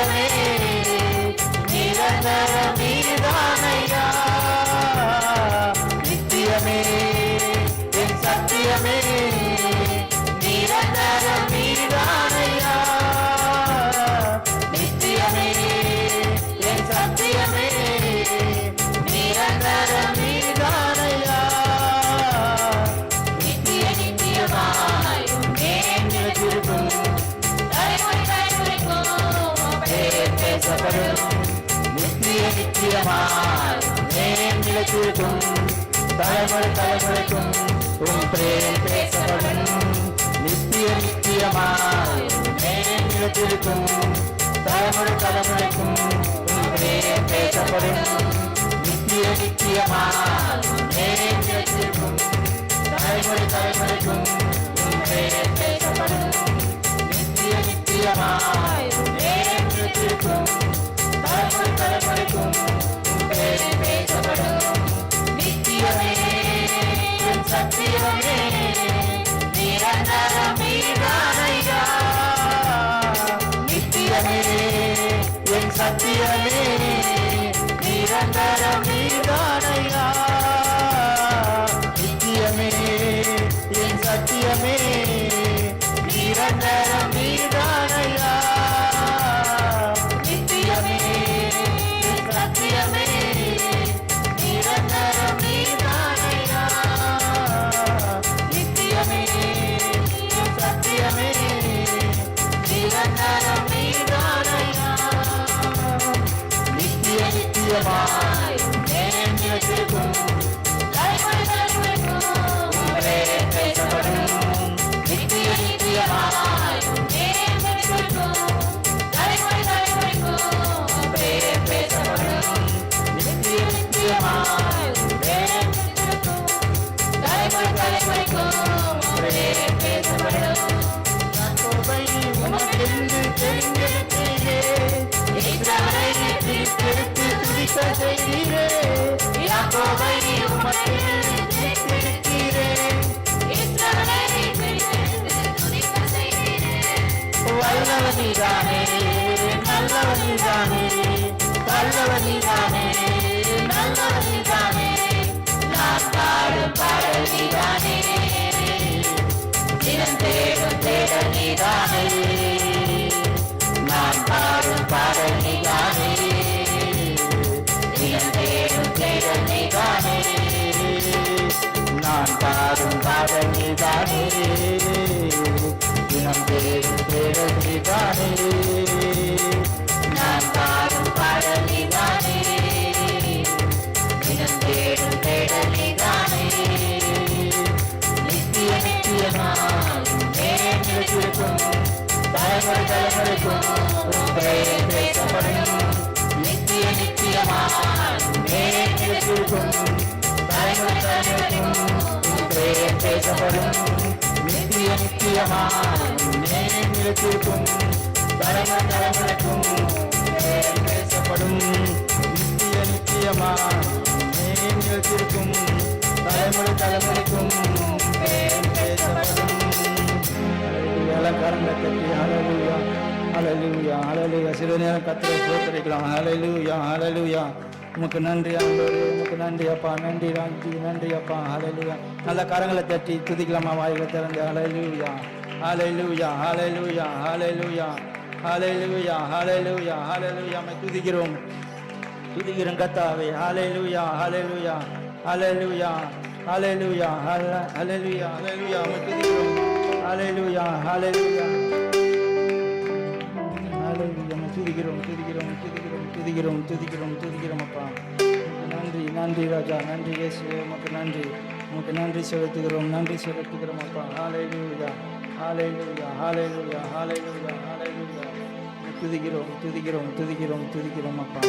சத்தியமே நித்தியமாய் நேம் நிலைத்திருக்கும் தலைமுறை தலைமுறைக்கும் உன் பிரேம் பேசப்படும். நித்திய நித்தியமாய் நேம் நிலைத்திருக்கும் தலைமுறை தலைமுறைக்கும் உன் பிரேம் பேசப்படும். நித்திய நித்தியமாய் நேம் நிலைத்திருக்கும் தலைமுறை தலைமுறை நித்தியமே என் சத்தியமே நிரந்தரம் நீதானையா வல்லவனிதானே நல்லவனிதானே வல்லவனிதானே நல்லவனிதானே நான் பாடும் பாடல் நீதானே தினம் தேடும் தேடல் நீதானே நான் பாடும் பாடல் நீதானே தினம் தேடும் தேடல் நீதானே நித்திய நித்தியமாய் நேரம் நிலைத்திருக்கும் தலைமுறை தலைமுறைக்கும் உன் பெயர் பேசப்படும் நித்திய நித்தியமாய் நேரம் நிலைத்திருக்கும் தலைமுறை தலைமுறைக்கும் உன் பெயர் பேசப்படும் நித்திய நித்தியமாய் நேரம் நிலைத்திருக்கும் தலைமுறை தலைமுறைக்கும் உன் பேசப்படும். நித்திய நித்தியமா நேரம் நிலத்திற்கும் தலைமுறை தலைமுறைக்கும் பேசப்படும். அலங்காரங்களை கட்டி அலலுயா அலலுயா அலலுயா சில நேரம் கத்திரை சோத்தரிக்கலாம் அலலுயா அலலுயா உமக்கு நன்றி ஆண்டவரே உமக்கு நன்றி அப்பா. நன்றி ராஞ்சி நன்றி அப்பா. நல்ல கரங்களை தட்டி துதிக்கலாமா? வாயில திறந்து. அழலுயா அலலுயா அலலுயா அலலுயா அலலுயா அலலுயா அலலுயா நம்ம துதிக்கிறோம். துதிக்கிறோம் கத்தாவே. ஹalleluya ஹalleluya ஹalleluya ஹalleluya ஹalleluya ஹalleluya நம்ம துதிக்கிறோம். ஹalleluya ஹalleluya ஹalleluya நம்ம துதிக்கிறோம் துதிக்கிறோம் துதிக்கிறோம் துதிக்கிறோம் துதிக்கிறோம் துதிக்கிறோம் அப்பா. உமக்கு நன்றி நன்றி ராஜா நன்றி இயேசுவே உமக்கு நன்றி உமக்கு நன்றி செலுத்துகிறோம் நன்றி செலுத்துகிறோம் அப்பா. ஹalleluya ஹாலேலுயா ஹாலேலுயா ஹாலேலுயா ஹாலேலுயா துதிக்கிறோம் துதிக்கிறோம் துதிக்கிறோம் துதிக்கிறோம் அப்பா